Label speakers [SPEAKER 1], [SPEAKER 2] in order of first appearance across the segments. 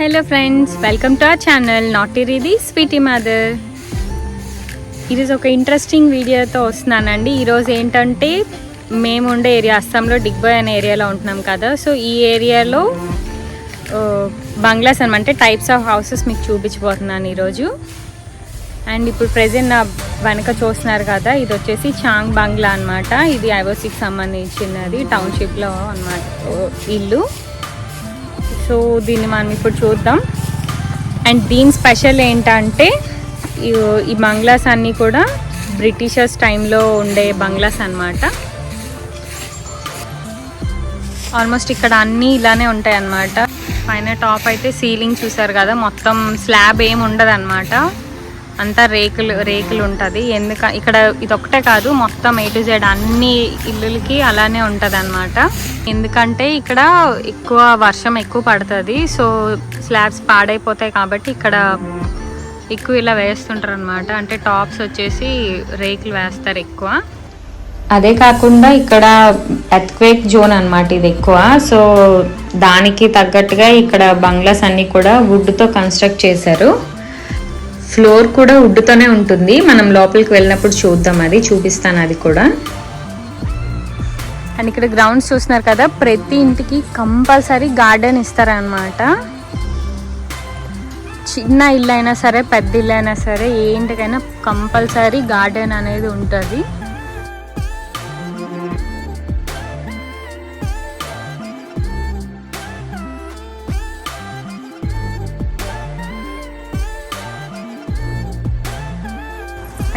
[SPEAKER 1] Hello friends welcome to our channel not ఇది Sweety mother ఈరోజు ఒక ఇంట్రెస్టింగ్ వీడియోతో వస్తున్నానండి. ఈరోజు ఏంటంటే మేము ఉండే ఏరియా అస్సాంలో డిగ్బాయ్ అనే ఏరియాలో ఉంటున్నాం కదా. సో ఈ ఏరియాలో బంగ్లాస్ అనమాట అంటే టైప్స్ ఆఫ్ హౌసెస్ మీకు చూపించబోతున్నాను ఈరోజు అండ్ ఇప్పుడు ప్రజెంట్ నా వెనక చూస్తున్నారు కదా ఇది వచ్చేసి చాంగ్ బంగ్లా అన్నమాట. ఇది ఐవోసీకి సంబంధించినది టౌన్షిప్లో అనమాట ఇల్లు. సో దీన్ని మనం ఇప్పుడు చూద్దాం. అండ్ దీని స్పెషల్ ఏంటంటే ఈ- బంగ్లాస్ అన్నీ కూడా బ్రిటిషర్స్ టైంలో ఉండే బంగ్లాస్ అన్నమాట. ఆల్మోస్ట్ ఇక్కడ అన్నీ ఇలానే ఉంటాయి అన్నమాట పైన టాప్ అయితే సీలింగ్ చూసారు కదా మొత్తం స్లాబ్ ఏమి ఉండదు అనమాట అంతా రేకులు రేకులు ఉంటుంది. ఎందుక ఇక్కడ ఇది కాదు మొత్తం ఏ టు జెడ్ అన్ని ఇల్లులకి అలానే ఉంటుంది అనమాట ఎందుకంటే ఇక్కడ ఎక్కువ వర్షం ఎక్కువ పడుతుంది. సో స్లాబ్స్ పాడైపోతాయి కాబట్టి ఇక్కడ ఎక్కువ ఇలా వేస్తుంటారు అనమాట అంటే టాప్స్ వచ్చేసి రేకులు వేస్తారు ఎక్కువ. అదే కాకుండా ఇక్కడ ఎత్క్వేక్ జోన్ అనమాట ఇది ఎక్కువ. సో దానికి తగ్గట్టుగా ఇక్కడ బంగ్లాస్ అన్నీ కూడా వుడ్తో కన్స్ట్రక్ట్ చేశారు. ఫ్లోర్ కూడా ఉడ్డుతోనే ఉంటుంది. మనం లోపలికి వెళ్ళినప్పుడు చూద్దాం. అది చూపిస్తాను అది కూడా. అండ్ ఇక్కడ గ్రౌండ్స్ చూస్తున్నారు కదా ప్రతి ఇంటికి కంపల్సరీ గార్డెన్ ఇస్తారనమాట చిన్న ఇల్లు అయినా సరే పెద్ద ఇల్లు అయినా సరే ఏ ఇంటికైనా కంపల్సరీ గార్డెన్ అనేది ఉంటుంది.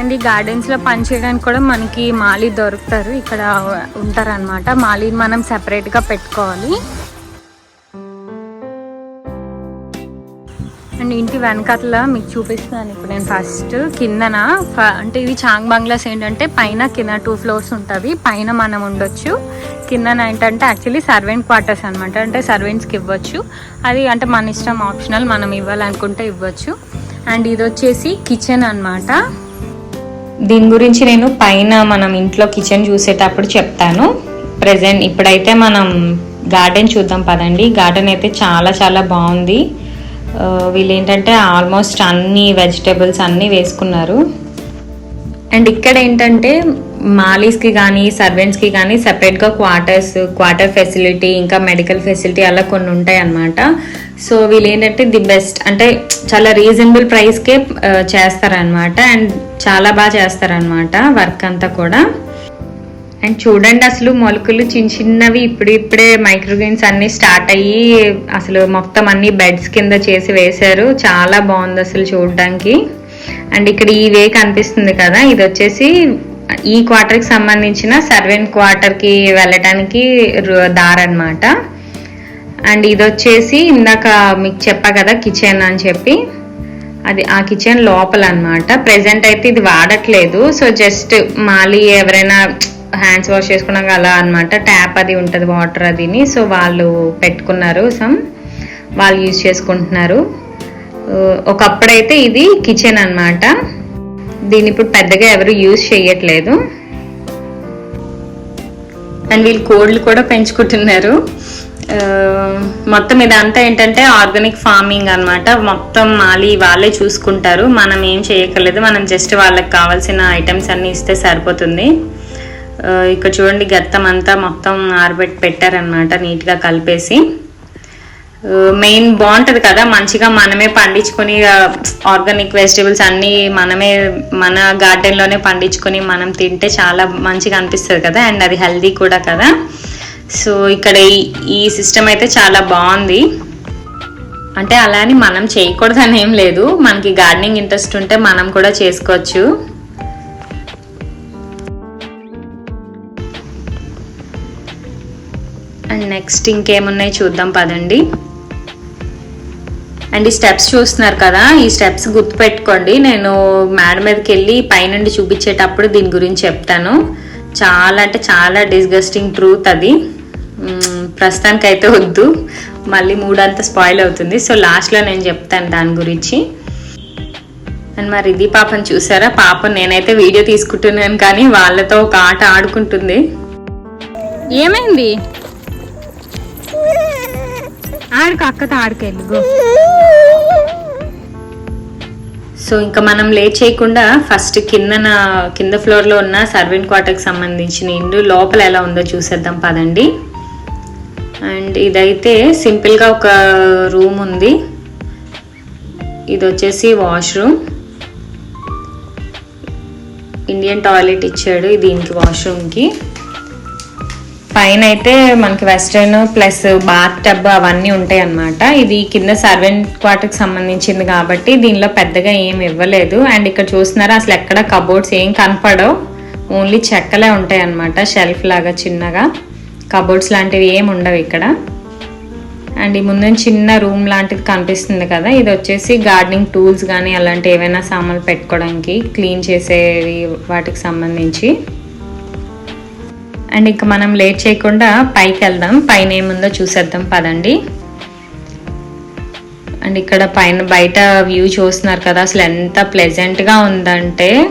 [SPEAKER 1] అండ్ ఈ గార్డెన్స్లో పనిచేయడానికి పని చేయడానికి కూడా మనకి మాలి దొరుకుతారు. ఇక్కడ ఉంటారన్నమాట. మాలి మనం సెపరేట్గా పెట్టుకోవాలి. అండ్ ఇంటి వెనకాల మీకు చూపిస్తున్నాను ఇప్పుడు నేను ఫస్ట్ కిందన అంటే ఇవి చాంగ్ బంగ్లాస్ ఏంటంటే పైన కింద టూ ఫ్లోర్స్ ఉంటుంది పైన మనం ఉండొచ్చు. కిందన ఏంటంటే యాక్చువల్లీ సర్వెంట్ క్వార్టర్స్ అనమాట అంటే సర్వెంట్స్కి ఇవ్వచ్చు. అది అంటే మన ఇష్టం ఆప్షనల్ మనం ఇవ్వాలనుకుంటే ఇవ్వచ్చు. అండ్ ఇది వచ్చేసి కిచెన్ అనమాట దీని గురించి నేను పైన మనం ఇంట్లో కిచెన్ చూసేటప్పుడు చెప్తాను. ప్రజెంట్ ఇప్పుడైతే మనం గార్డెన్ చూద్దాం పదండి. గార్డెన్ అయితే చాలా చాలా బాగుంది. వీళ్ళు ఏంటంటే ఆల్మోస్ట్ అన్ని వెజిటేబుల్స్ అన్నీ వేసుకున్నారు. అండ్ ఇక్కడ ఏంటంటే మాలీస్కి కానీ సర్వెంట్స్కి కానీ సపరేట్గా క్వార్టర్స్ క్వార్టర్ ఫెసిలిటీ ఇంకా మెడికల్ ఫెసిలిటీ అలా కొన్ని ఉంటాయి అన్నమాట సో వీళ్ళు ఏంటంటే ది బెస్ట్ అంటే చాలా రీజనబుల్ ప్రైస్కే చేస్తారనమాట అండ్ చాలా బాగా చేస్తారనమాట వర్క్ అంతా కూడా. అండ్ చూడండి అసలు మొలకలు చిన్న చిన్నవి ఇప్పుడు ఇప్పుడే మైక్రోగ్రీన్స్ అన్నీ స్టార్ట్ అయ్యి అసలు మొత్తం అన్ని బెడ్స్ కింద చేసి వేశారు. చాలా బాగుంది అసలు చూడడానికి. అండ్ ఇక్కడ ఈ వే కనిపిస్తుంది కదా ఇది వచ్చేసి ఈ క్వార్టర్కి సంబంధించిన సర్వెంట్ క్వార్టర్కి వెళ్ళటానికి రు- అండ్ ఇది వచ్చేసి ఇందాక మీకు చెప్పా కదా కిచెన్ అని చెప్పి. అది ఆ కిచెన్ లోపల అనమాట ప్రెసెంట్ అయితే ఇది వాడట్లేదు. సో జస్ట్ మాలి ఎవరైనా హ్యాండ్స్ వాష్ చేసుకున్నాక అలా అన్నమాట. ట్యాప్ అది ఉంటుంది వాటర్ అదిని. సో వాళ్ళు పెట్టుకున్నారు సమ్. వాళ్ళు యూజ్ చేసుకుంటున్నారు. ఒకప్పుడైతే ఇది కిచెన్ అన్నమాట. దీన్ని ఇప్పుడు పెద్దగా ఎవరు యూజ్ చేయట్లేదు అండ్ వీళ్ళు కోళ్ళు కూడా పెంచుకుంటున్నారు. మొత్తం ఇదంతా ఏంటంటే ఆర్గానిక్ ఫార్మింగ్ అన్నమాట. మొత్తం మాలి వాళ్ళే చూసుకుంటారు. మనం ఏం చేయక్కర్లేదు. మనం జస్ట్ వాళ్ళకి కావాల్సిన ఐటమ్స్ అన్నీ ఇస్తే సరిపోతుంది. ఇక్కడ చూడండి గత్తం అంతా మొత్తం ఆరబెట్టి పెట్టారనమాట నీట్గా కలిపేసి. మెయిన్ బాగుంటది కదా మంచిగా మనమే పండించుకొని ఆర్గానిక్ వెజిటేబుల్స్ అన్ని మనమే మన గార్డెన్లోనే లోనే పండించుకొని మనం తింటే చాలా మంచిగా అనిపిస్తుంది కదా అండ్ అది హెల్దీ కూడా కదా. సో ఇక్కడ ఈ- ఈ సిస్టమ్ అయితే చాలా బాగుంది. అంటే అలా అని మనం చేయకూడదని ఏం లేదు. మనకి గార్డెనింగ్ ఇంట్రెస్ట్ ఉంటే మనం కూడా చేసుకోవచ్చు. అండ్ నెక్స్ట్ ఇంకేమున్నాయి చూద్దాం పదండి. అండ్ ఈ స్టెప్స్ చూస్తున్నారు కదా ఈ స్టెప్స్ గుర్తుపెట్టుకోండి. నేను మేడ మీదకి వెళ్ళి పైనుండి చూపించేటప్పుడు దీని గురించి చెప్తాను. చాలా అంటే చాలా డిస్గస్టింగ్ ట్రూత్ అది. ప్రస్తుతానికి ప్రస్తుతానికైతే వద్దు. మళ్ళీ మూడంతా స్పాయిల్ అవుతుంది. సో లాస్ట్లో నేను చెప్తాను దాని గురించి. అండ్ మరి ఇది పాపని చూసారా? పాప నేనైతే వీడియో తీసుకుంటున్నాను కానీ వాళ్ళతో ఒక ఆట ఆడుకుంటుంది. ఏమైంది? ఆడుకో అక్కతో ఆడుకెళ్ళు సో ఇంకా మనం లేట్ చేయకుండా ఫస్ట్ కింద కింద ఫ్లోర్లో ఉన్న సర్వెంట్ క్వార్టర్కి సంబంధించిన ఇల్లు లోపల ఎలా ఉందో చూసేద్దాం పదండి. అండ్ ఇదైతే సింపుల్గా ఒక రూమ్ ఉంది. ఇది వచ్చేసి వాష్రూమ్. ఇండియన్ టాయిలెట్ ఇచ్చాడు దీనికి వాష్రూమ్కి. పైన అయితే మనకి వెస్టర్న్ ప్లస్ బాత్ టబ్ అవన్నీ ఉంటాయి అన్నమాట ఇది కింద సర్వెంట్ క్వార్టర్కి సంబంధించింది కాబట్టి దీనిలో పెద్దగా ఏం ఇవ్వలేదు. అండ్ ఇక్కడ చూస్తున్నారా అసలు ఎక్కడ కబోర్డ్స్ ఏం కనపడవు. ఓన్లీ చెక్కలే ఉంటాయి అన్నమాట షెల్ఫ్ లాగా చిన్నగా. కబోర్డ్స్ లాంటివి ఏం ఉండవు ఇక్కడ. అండ్ ఈ ముందు చిన్న రూమ్ లాంటిది కనిపిస్తుంది కదా ఇది వచ్చేసి గార్డెనింగ్ టూల్స్ కానీ అలాంటి ఏవైనా సామాన్లు పెట్టుకోవడానికి క్లీన్ చేసేవి వాటికి సంబంధించి. అండ్ ఇంకా మనం లేట్ చేయకుండా పైకి వెళ్దాం. పైన ఏముందో చూసేద్దాం. పదండి. అండ్ ఇక్కడ పైన బయట వ్యూ చూస్తున్నారు కదా. అసలు ఎంత ప్లెజెంట్గా ఉందంటే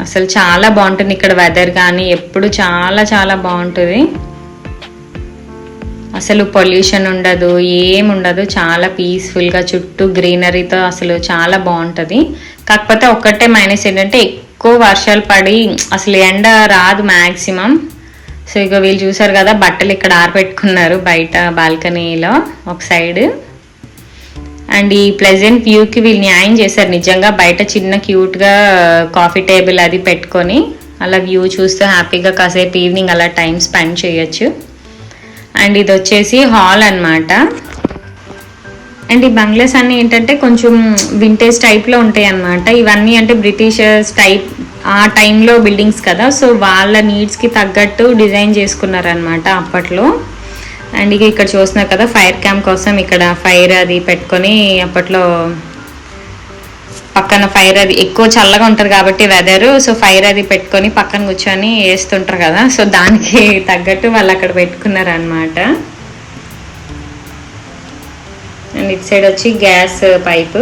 [SPEAKER 1] అసలు చాలా బాగుంటుంది ఇక్కడ వెదర్ కానీ ఎప్పుడు చాలా చాలా బాగుంటుంది. అసలు పొల్యూషన్ ఉండదు ఏం ఉండదు. చాలా పీస్ఫుల్గా చుట్టూ గ్రీనరీతో అసలు చాలా బాగుంటుంది. కాకపోతే ఒక్కటే మైనస్ ఏంటంటే ఎక్కువ వర్షాలు పడి అసలు ఎండ రాదు మ్యాక్సిమం సో ఇక వీళ్ళు చూసారు కదా బట్టలు ఇక్కడ ఆరబెట్టుకున్నారు బయట బాల్కనీలో ఒక సైడ్ అండ్ ఈ ప్లెజెంట్ వ్యూకి వీళ్ళు న్యాయం చేశారు. నిజంగా బయట చిన్న క్యూట్గా కాఫీ టేబుల్ అది పెట్టుకొని అలా వ్యూ చూస్తూ హ్యాపీగా కాసేపు ఈవినింగ్ అలా టైం స్పెండ్ చేయొచ్చు. అండ్ ఇది వచ్చేసి హాల్ అన్నమాట. అండ్ ఈ బంగ్లాస్ అన్నీ ఏంటంటే కొంచెం వింటేజ్ టైప్లో ఉంటాయి అన్నమాట ఇవన్నీ అంటే బ్రిటిషర్స్ టైప్ ఆ టైంలో బిల్డింగ్స్ కదా సో వాళ్ళ నీడ్స్కి తగ్గట్టు డిజైన్ చేసుకున్నారనమాట అప్పట్లో. అండ్ ఇక ఇక్కడ చూస్తున్నారు కదా ఫైర్ క్యాంప్ కోసం ఇక్కడ ఫైర్ అది పెట్టుకొని అప్పట్లో పక్కన ఫైర్ అది ఎక్కువ చల్లగా ఉంటుంది కాబట్టి వెదర్ సో ఫైర్ అది పెట్టుకొని పక్కన కూర్చొని వేస్తుంటారు కదా సో దానికి తగ్గట్టు వాళ్ళు అక్కడ పెట్టుకున్నారనమాట అండ్ ఇటు సైడ్ వచ్చి గ్యాస్ పైపు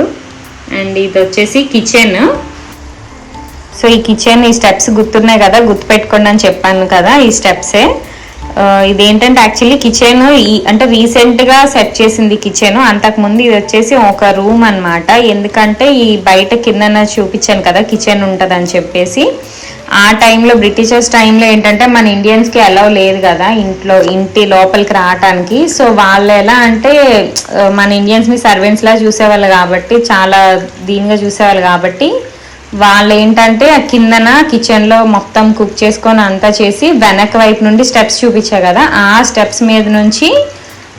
[SPEAKER 1] అండ్ ఇది వచ్చేసి కిచెన్ సో ఈ కిచెన్ ఈ స్టెప్స్ గుర్తున్నాయి కదా గుర్తు పెట్టుకోండి అని చెప్పాను కదా ఈ స్టెప్సే ఇదేంటంటే యాక్చువల్లీ కిచెన్ ఈ అంటే రీసెంట్గా సెట్ చేసింది కిచెన్ అంతకుముందు ఇది వచ్చేసి ఒక రూమ్ అన్నమాట. ఎందుకంటే ఈ బయట కిందన చూపించాను కదా కిచెన్ ఉంటుందని చెప్పేసి. ఆ టైంలో బ్రిటిషర్స్ టైంలో ఏంటంటే మన ఇండియన్స్కి అలౌ లేదు కదా ఇంట్లో ఇంటి లోపలికి రావటానికి. సో వాళ్ళు ఎలా అంటే మన ఇండియన్స్ని సర్వెంట్స్లా చూసేవాళ్ళు కాబట్టి చాలా దీనిగా చూసేవాళ్ళు కాబట్టి వాళ్ళు ఏంటంటే ఆ కిందన కిచెన్లో మొత్తం కుక్ చేసుకొని అంతా చేసి వెనక వైపు నుండి స్టెప్స్ చూపించా కదా ఆ స్టెప్స్ మీద నుంచి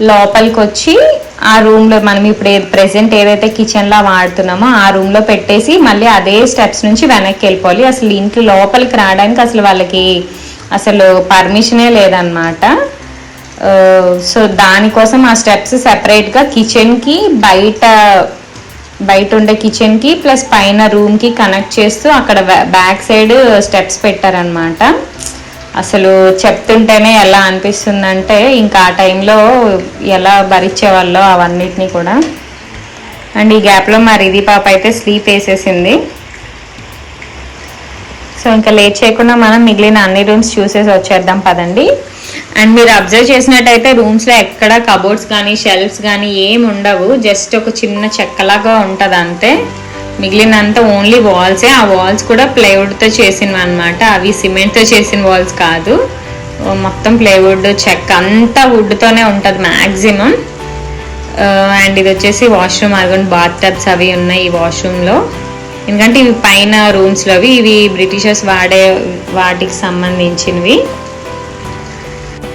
[SPEAKER 1] లోపలికి వచ్చి ఆ రూమ్లో మనం ఇప్పుడు ప్రెసెంట్ ఏదైతే కిచెన్లో వాడుతున్నామో ఆ రూమ్లో పెట్టేసి మళ్ళీ అదే స్టెప్స్ నుంచి వెనక్కి వెళ్ళిపోవాలి. అసలు ఇంట్లో లోపలికి రావడానికి అసలు వాళ్ళకి అసలు పర్మిషనే లేదనమాట సో దానికోసం ఆ స్టెప్స్ సెపరేట్గా కిచెన్కి బయట బయట ఉండే కిచెన్కి ప్లస్ పైన రూమ్కి కనెక్ట్ చేస్తూ అక్కడ బ్యాక్ సైడ్ స్టెప్స్ పెట్టారనమాట అసలు చెప్తుంటేనే ఎలా అనిపిస్తుందంటే ఇంకా ఆ టైంలో ఎలా భరించేవాళ్ళో అవన్నిటిని కూడా. అండ్ ఈ గ్యాప్లో మా రిది పాప అయితే స్లీప్ వేసేసింది. సో ఇంకా లేట్ చేయకుండా మనం మిగిలిన అన్ని రూమ్స్ చూసేసి వచ్చేద్దాం పదండి. అండ్ మీరు అబ్జర్వ్ చేసినట్టయితే రూమ్స్లో ఎక్కడ కబోర్డ్స్ కానీ షెల్ఫ్స్ కానీ ఏమి ఉండవు. జస్ట్ ఒక చిన్న చెక్కలాగా ఉంటుంది అంతే మిగిలినంత ఓన్లీ వాల్సే ఆ వాల్స్ కూడా ప్లైవుడ్తో చేసినవి అనమాట అవి సిమెంట్తో చేసిన వాల్స్ కాదు. మొత్తం ప్లైవుడ్ చెక్క అంతా వుడ్తోనే ఉంటుంది మ్యాక్సిమం అండ్ ఇది వచ్చేసి వాష్రూమ్ అదిగోండి బాత్ టబ్స్ అవి ఉన్నాయి ఈ వాష్రూమ్లో ఎందుకంటే ఇవి పైన రూమ్స్లో అవి. ఇవి బ్రిటిషర్స్ వాడే వాటికి సంబంధించినవి.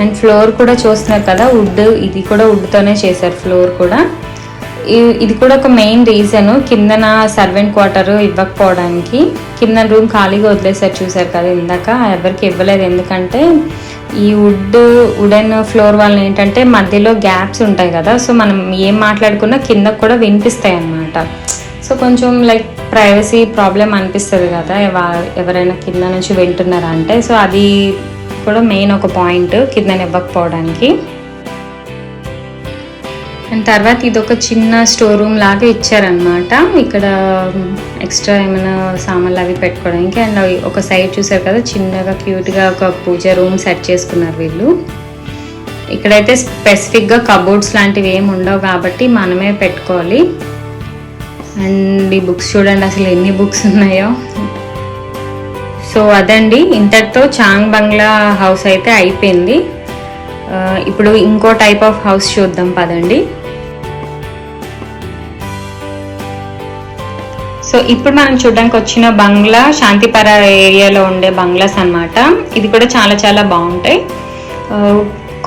[SPEAKER 1] అండ్ ఫ్లోర్ కూడా చూస్తున్నారు కదా వుడ్ ఇది కూడా వుడ్తోనే చేశారు ఫ్లోర్ కూడా. ఇది కూడా ఒక మెయిన్ రీజన్ కిందన సర్వెంట్ క్వార్టర్ ఇవ్వకపోవడానికి. కింద రూమ్ ఖాళీగా వదిలేసారు చూసారు కదా ఇందాక. ఎవరికి ఇవ్వలేదు ఎందుకంటే ఈ వుడ్ వుడెన్ ఫ్లోర్ వల్ల ఏంటంటే మధ్యలో గ్యాప్స్ ఉంటాయి కదా సో మనం ఏం మాట్లాడుకున్నా కింద కూడా వినిపిస్తాయి అన్నమాట. సో కొంచెం లైక్ ప్రైవసీ ప్రాబ్లం అనిపిస్తుంది కదా ఎవరైనా కింద నుంచి వింటున్నారా అంటే సో అది కూడా మెయిన్ ఒక పాయింట్ కింద ఇవ్వకపోవడానికి అండ్ తర్వాత ఇది ఒక చిన్న స్టోర్ రూమ్ లాగా ఇచ్చారనమాట ఇక్కడ ఎక్స్ట్రా ఏమైనా సామాన్లు అవి పెట్టుకోవడానికి. అండ్ అవి ఒక సైడ్ చూసారు కదా చిన్నగా క్యూట్గా ఒక పూజ రూమ్ సెట్ చేసుకున్నారు వీళ్ళు. ఇక్కడైతే స్పెసిఫిక్గా కబోర్డ్స్ లాంటివి ఏమి ఉండవు కాబట్టి మనమే పెట్టుకోవాలి. అండ్ ఈ బుక్స్ చూడండి అసలు ఎన్ని బుక్స్ ఉన్నాయో. సో అదండి. ఇంతటితో చాంగ్ బంగ్లా హౌస్ అయితే అయిపోయింది. ఇప్పుడు ఇంకో టైప్ ఆఫ్ హౌస్ చూద్దాం పదండి. సో ఇప్పుడు మనం చూడడానికి వచ్చిన బంగ్లా శాంతిపర ఏరియాలో ఉండే బంగ్లాస్ అన్నమాట. ఇది కూడా చాలా చాలా బాగుంటాయి.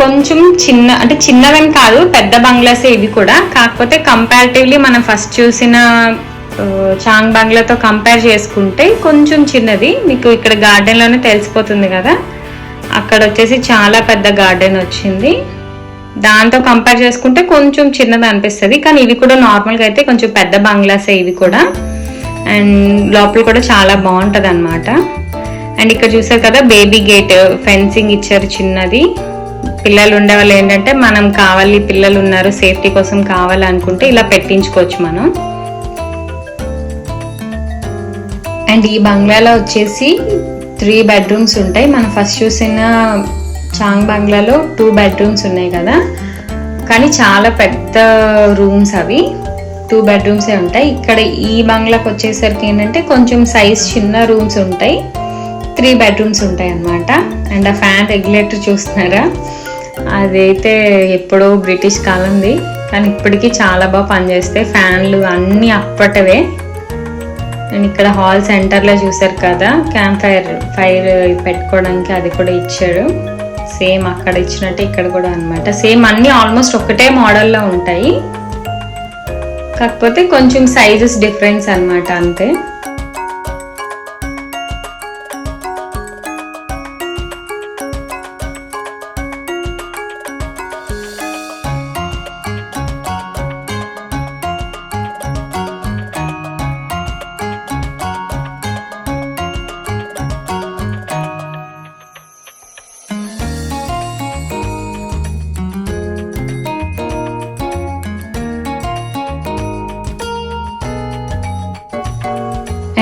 [SPEAKER 1] కొంచెం చిన్న అంటే చిన్నదని కాదు పెద్ద బంగ్లాసే ఇవి కూడా. కాకపోతే కంపారిటివ్లీ మనం ఫస్ట్ చూసిన చాంగ్ బంగ్లాతో కంపేర్ చేసుకుంటే కొంచెం చిన్నది. మీకు ఇక్కడ గార్డెన్లోనే తెలిసిపోతుంది కదా. అక్కడ వచ్చేసి చాలా పెద్ద గార్డెన్ వచ్చింది. దాంతో కంపేర్ చేసుకుంటే కొంచెం చిన్నది అనిపిస్తుంది. కానీ ఇవి కూడా నార్మల్గా అయితే కొంచెం పెద్ద బంగ్లాసే ఇవి కూడా. అండ్ లోపల కూడా చాలా బాగుంటుంది అనమాట అండ్ ఇక్కడ చూసారు కదా బేబీ గేట్ ఫెన్సింగ్ ఇచ్చారు చిన్నది. పిల్లలు ఉండే వాళ్ళు ఏంటంటే మనం కావాలి పిల్లలు ఉన్నారు సేఫ్టీ కోసం కావాలనుకుంటే ఇలా పెట్టించుకోవచ్చు మనం. అండ్ ఈ బంగ్లాలో వచ్చేసి త్రీ బెడ్రూమ్స్ ఉంటాయి. మనం ఫస్ట్ చూసిన చాంగ్ బంగ్లాలో టూ బెడ్రూమ్స్ ఉన్నాయి కదా. కానీ చాలా పెద్ద రూమ్స్ అవి. టూ బెడ్రూమ్సే ఉంటాయి. ఇక్కడ ఈ బంగ్లాకి వచ్చేసరికి ఏంటంటే కొంచెం సైజ్ చిన్న రూమ్స్ ఉంటాయి. త్రీ బెడ్రూమ్స్ ఉంటాయి అన్నమాట. అండ్ ఆ ఫ్యాన్ రెగ్యులేటర్ చూస్తున్నారా? అదైతే ఎప్పుడో బ్రిటిష్ కాలంది. కానీ ఇప్పటికీ చాలా బాగా పనిచేస్తాయి. ఫ్యాన్లు అన్నీ అప్పటివే. అండ్ ఇక్కడ హాల్ సెంటర్లో చూసారు కదా క్యాంప్ ఫైర్ ఫైర్ పెట్టుకోవడానికి అది కూడా ఇచ్చాడు. సేమ్ అక్కడ ఇచ్చినట్టు ఇక్కడ కూడా అనమాట సేమ్ అన్నీ ఆల్మోస్ట్ ఒకటే మోడల్లో ఉంటాయి. కాకపోతే కొంచెం సైజెస్ డిఫరెన్స్ అన్నమాట అంతే.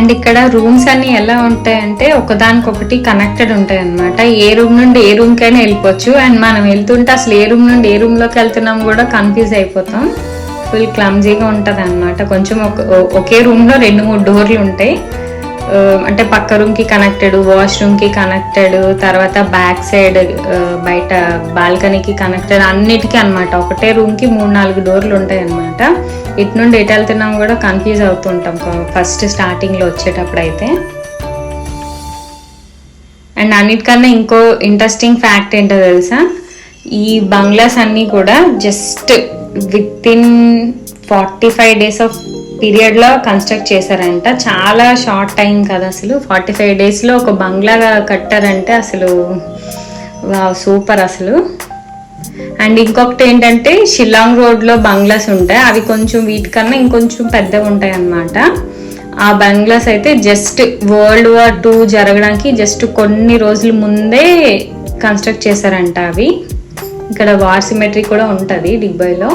[SPEAKER 1] అండ్ ఇక్కడ రూమ్స్ అన్ని ఎలా ఉంటాయంటే ఒకదానికొకటి కనెక్టెడ్ ఉంటాయి అనమాట ఏ రూమ్ నుండి ఏ రూమ్ కైనా వెళ్ళిపోవచ్చు. అండ్ మనం వెళ్తుంటే అసలు ఏ రూమ్ నుండి ఏ రూమ్లోకి వెళ్తున్నాం కూడా కన్ఫ్యూజ్ అయిపోతాం. ఫుల్ క్లమ్జీగా ఉంటుంది అనమాట కొంచెం ఒక ఒకే రూమ్లో రెండు మూడు డోర్లు ఉంటాయి Um, అంటే పక్క రూమ్కి కనెక్టెడ్ వాష్రూమ్కి కనెక్టెడ్ తర్వాత బ్యాక్ సైడ్ uh, బయట బాల్కనీకి కనెక్టెడ్ అన్నిటికీ అన్నమాట. ఒకటే రూమ్కి మూడు నాలుగు డోర్లు ఉంటాయి అన్నమాట ఇటు నుండి ఎటు వెళ్తున్నాం కూడా కన్ఫ్యూజ్ అవుతుంటాం ఫస్ట్ స్టార్టింగ్లో వచ్చేటప్పుడు అయితే. అండ్ అన్నిటికన్నా ఇంకో ఇంట్రెస్టింగ్ ఫ్యాక్ట్ ఏంటో తెలుసా? ఈ బంగ్లాస్ అన్నీ కూడా just with in forty five days of పీరియడ్లో కన్స్ట్రక్ట్ చేశారంట. చాలా షార్ట్ టైం కదా అసలు. ఫార్టీ ఫైవ్ డేస్లో ఒక బంగ్లా కట్టారంటే అసలు సూపర్ అసలు. అండ్ ఇంకొకటి ఏంటంటే షిల్లాంగ్ రోడ్లో బంగ్లాస్ ఉంటాయి. అవి కొంచెం వీటికన్నా ఇంకొంచెం పెద్దగా ఉంటాయి అన్నమాట ఆ బంగ్లాస్ అయితే జస్ట్ వరల్డ్ వార్ టూ జరగడానికి జస్ట్ కొన్ని రోజుల ముందే కన్స్ట్రక్ట్ చేశారంట అవి. ఇక్కడ వార్ సిమెట్రీ కూడా ఉంటుంది డిగ్బాయ్లో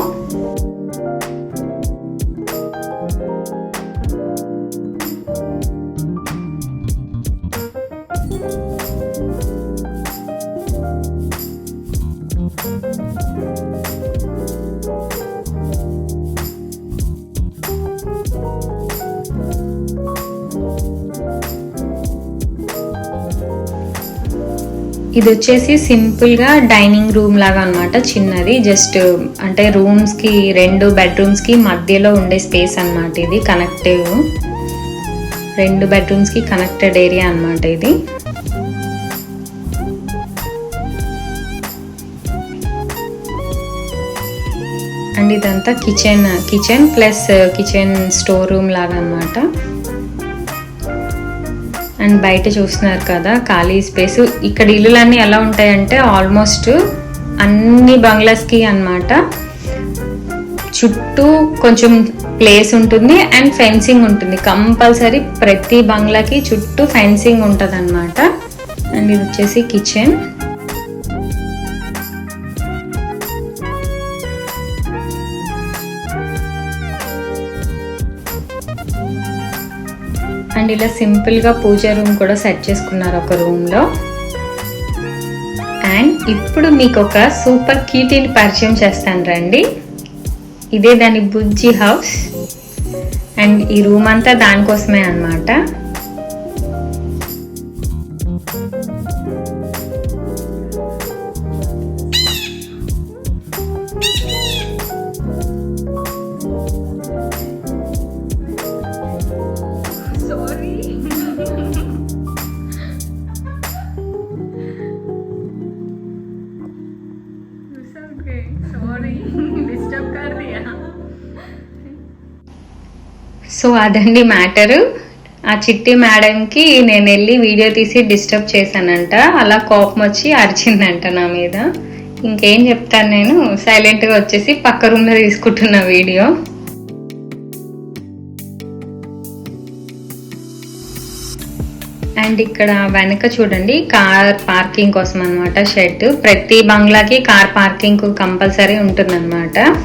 [SPEAKER 1] ఇది వచ్చేసి సింపుల్గా డైనింగ్ రూమ్ లాగా అన్నమాట చిన్నది. జస్ట్ అంటే రూమ్స్కి రెండు బెడ్రూమ్స్కి మధ్యలో ఉండే స్పేస్ అన్నమాట ఇది కనెక్టివ్. రెండు బెడ్రూమ్స్కి కనెక్టెడ్ ఏరియా అన్నమాట ఇది. అండ్ ఇదంతా kitchen kitchen plus kitchen store room లాగా అన్నమాట. అండ్ బయట చూస్తున్నారు కదా ఖాళీ స్పేస్ ఇక్కడ ఇల్లులన్నీ ఎలా ఉంటాయంటే ఆల్మోస్ట్ అన్ని బంగ్లాస్కి అన్నమాట. చుట్టూ కొంచెం ప్లేస్ ఉంటుంది అండ్ ఫెన్సింగ్ ఉంటుంది. కంపల్సరీ ప్రతి బంగ్లాకి చుట్టూ ఫెన్సింగ్ ఉంటుంది అనమాట అండ్ ఇది వచ్చేసి కిచెన్ అండ్ ఇలా సింపుల్గా పూజ రూమ్ కూడా సెట్ చేసుకున్నారు ఒక రూమ్లో అండ్ ఇప్పుడు మీకు ఒక సూపర్ కీటీని పరిచయం చేస్తాను రండి. ఇదే దాని బుజ్జి హౌస్. అండ్ ఈ రూమ్ అంతా దానికోసమే అన్నమాట. అదండి మ్యాటరు. ఆ చిట్టి మేడంకి నేను వెళ్ళి వీడియో తీసి డిస్టర్బ్ చేశానంట. అలా కోపం వచ్చి అరిచిందంట నా మీద. ఇంకేం చెప్తాను నేను? సైలెంట్గా వచ్చేసి పక్క రూమ్లో తీసుకుంటున్న వీడియో. అండ్ ఇక్కడ వెనక చూడండి కార్ పార్కింగ్ కోసం అనమాట షెడ్ ప్రతి బంగ్లాకి కార్ పార్కింగ్ కంపల్సరీ ఉంటుందన్నమాట.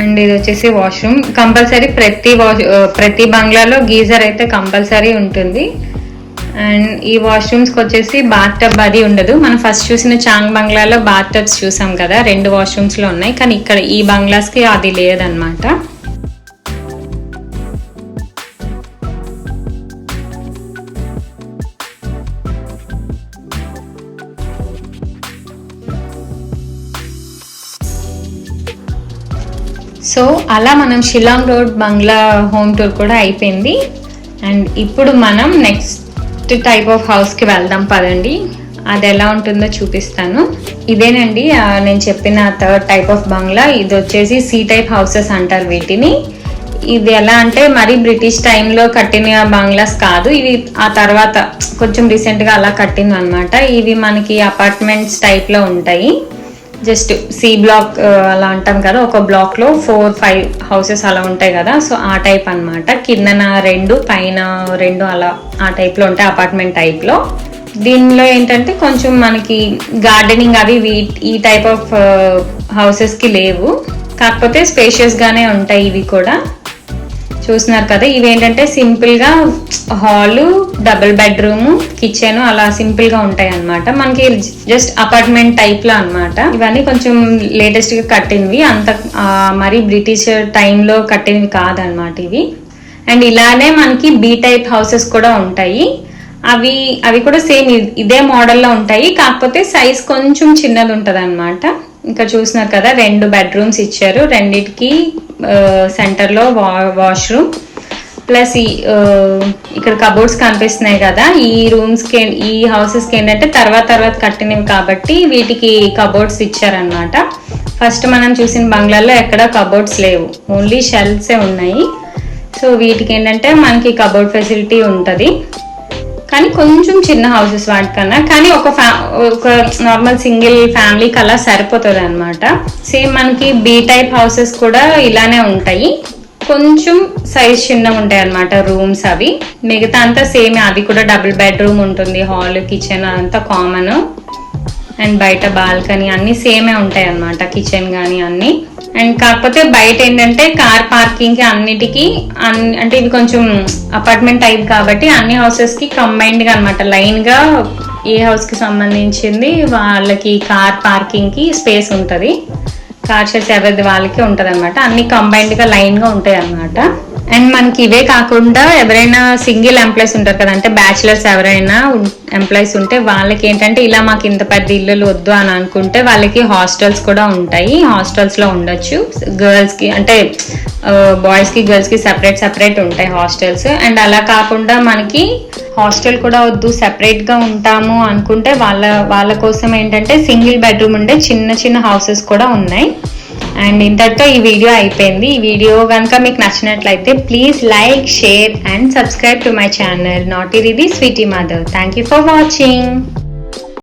[SPEAKER 1] అండ్ ఇది వచ్చేసి వాష్రూమ్ కంపల్సరీ ప్రతి వాష్ ప్రతి బంగ్లాలో గీజర్ అయితే కంపల్సరీ ఉంటుంది. అండ్ ఈ వాష్రూమ్స్కి వచ్చేసి బాత్ టబ్ అది ఉండదు. మనం ఫస్ట్ చూసిన చాంగ్ బంగ్లాలో బాత్ టబ్స్ చూసాం కదా రెండు వాష్రూమ్స్లో ఉన్నాయి. కానీ ఇక్కడ ఈ బంగ్లాస్కి అది లేదనమాట సో అలా మనం Shillong road bungalow home tour కూడా అయిపోయింది. అండ్ ఇప్పుడు మనం నెక్స్ట్ టైప్ ఆఫ్ హౌస్కి వెళ్దాం పదండి. అది ఎలా ఉంటుందో చూపిస్తాను. ఇదేనండి నేను చెప్పిన థర్డ్ టైప్ ఆఫ్ బంగ్లా. ఇది వచ్చేసి సీ టైప్ హౌసెస్ అంటారు వీటిని. ఇది ఎలా అంటే మరి బ్రిటిష్ టైంలో కట్టిన బంగ్లాస్ కాదు. ఇవి ఆ తర్వాత కొంచెం రీసెంట్గా అలా కట్టింది అనమాట ఇవి మనకి అపార్ట్మెంట్స్ టైప్లో ఉంటాయి. జస్ట్ సి బ్లాక్ అలా అంటాం కదా ఒక బ్లాక్లో ఫోర్ ఫైవ్ హౌసెస్ అలా ఉంటాయి కదా సో ఆ టైప్ అన్నమాట. కిందన రెండు పైన రెండు అలా ఆ టైప్లో ఉంటాయి అపార్ట్మెంట్ టైప్లో. దీనిలో ఏంటంటే కొంచెం మనకి గార్డెనింగ్ అవి వీ- ఈ టైప్ ఆఫ్ హౌసెస్కి లేవు. కాకపోతే స్పేషియస్గానే ఉంటాయి ఇవి కూడా. చూస్తున్నారు కదా ఇవేంటంటే సింపుల్గా సింపుల్గా డబుల్ బెడ్రూమ్ కిచెన్ అలా సింపుల్గా ఉంటాయి అన్నమాట మనకి జస్ట్ అపార్ట్మెంట్ టైప్లో అన్నమాట. ఇవన్నీ కొంచెం లేటెస్ట్గా కట్టినవి. అంత మరి బ్రిటిష్ టైంలో కట్టినవి కాదనమాట ఇవి. అండ్ ఇలానే మనకి బీ టైప్ హౌసెస్ కూడా ఉంటాయి. అవి అవి కూడా సేమ్ ఇదే మోడల్లో ఉంటాయి. కాకపోతే సైజ్ కొంచెం చిన్నది ఉంటుంది అనమాట ఇంకా చూసినారు కదా రెండు బెడ్రూమ్స్ ఇచ్చారు. రెండిటికి సెంటర్లో వా వాష్రూమ్. ప్లస్ ఈ ఇక్కడ కబోర్డ్స్ కనిపిస్తున్నాయి కదా ఈ రూమ్స్కి ఈ హౌసెస్కి ఏంటంటే తర్వాత తర్వాత కట్టినవి కాబట్టి వీటికి కబోర్డ్స్ ఇచ్చారనమాట ఫస్ట్ మనం చూసిన బంగ్లాలో ఎక్కడ కబోర్డ్స్ లేవు ఓన్లీ షెల్ఫ్సే ఉన్నాయి. సో వీటికి ఏంటంటే మనకి కబోర్డ్ ఫెసిలిటీ ఉంటుంది. కానీ కొంచెం చిన్న హౌసెస్ వాటికన్నా కానీ ఒక ఫ్యా ఒక నార్మల్ సింగిల్ ఫ్యామిలీకి అలా సరిపోతుంది అనమాట సేమ్ మనకి బీ టైప్ హౌసెస్ కూడా ఇలానే ఉంటాయి. కొంచెం సైజ్ చిన్నగా ఉంటాయి అనమాట రూమ్స్ అవి. మిగతా అంతా సేమ్ అవి కూడా డబుల్ బెడ్రూమ్ ఉంటుంది. హాల్ కిచెన్ అంతా కామన్. అండ్ బయట బాల్కనీ అన్ని సేమే ఉంటాయి అనమాట కిచెన్ కానీ అన్నీ. అండ్ కాకపోతే బయట ఏంటంటే కార్ పార్కింగ్ అన్నిటికీ అన్- అంటే ఇది కొంచెం అపార్ట్మెంట్ టైప్ కాబట్టి అన్ని హౌసెస్కి కంబైన్డ్గా అనమాట లైన్గా ఏ హౌస్కి సంబంధించింది వాళ్ళకి కార్ పార్కింగ్కి స్పేస్ ఉంటుంది. కార్ ఎవరిది వాళ్ళకి ఉంటది అనమాట అన్ని కంబైన్డ్గా లైన్గా ఉంటాయి అన్నమాట అండ్ మనకి ఇవే కాకుండా ఎవరైనా సింగిల్ ఎంప్లాయీస్ ఉంటారు కదా అంటే బ్యాచిలర్స్ ఎవరైనా ఎంప్లాయీస్ ఉంటే వాళ్ళకి ఏంటంటే ఇలా మాకు ఇంత పెద్ద ఇల్లులు వద్దు అని అనుకుంటే వాళ్ళకి హాస్టల్స్ కూడా ఉంటాయి. హాస్టల్స్లో ఉండొచ్చు. గర్ల్స్కి అంటే uh, బాయ్స్కి గర్ల్స్కి సెపరేట్ సెపరేట్ ఉంటాయి హాస్టల్స్ అండ్ అలా కాకుండా మనకి హాస్టల్ కూడా వద్దు సెపరేట్గా ఉంటాము అనుకుంటే వాళ్ళ వాళ్ళ కోసం ఏంటంటే సింగిల్ బెడ్రూమ్ ఉండే చిన్న చిన్న హౌసెస్ కూడా ఉన్నాయి. అండ్ ఇంతటితో ఈ వీడియో అయిపోయింది. ఈ వీడియో కనుక మీకు నచ్చినట్లయితే please like share and subscribe to my channel not ఇది sweetie mother thank you for watching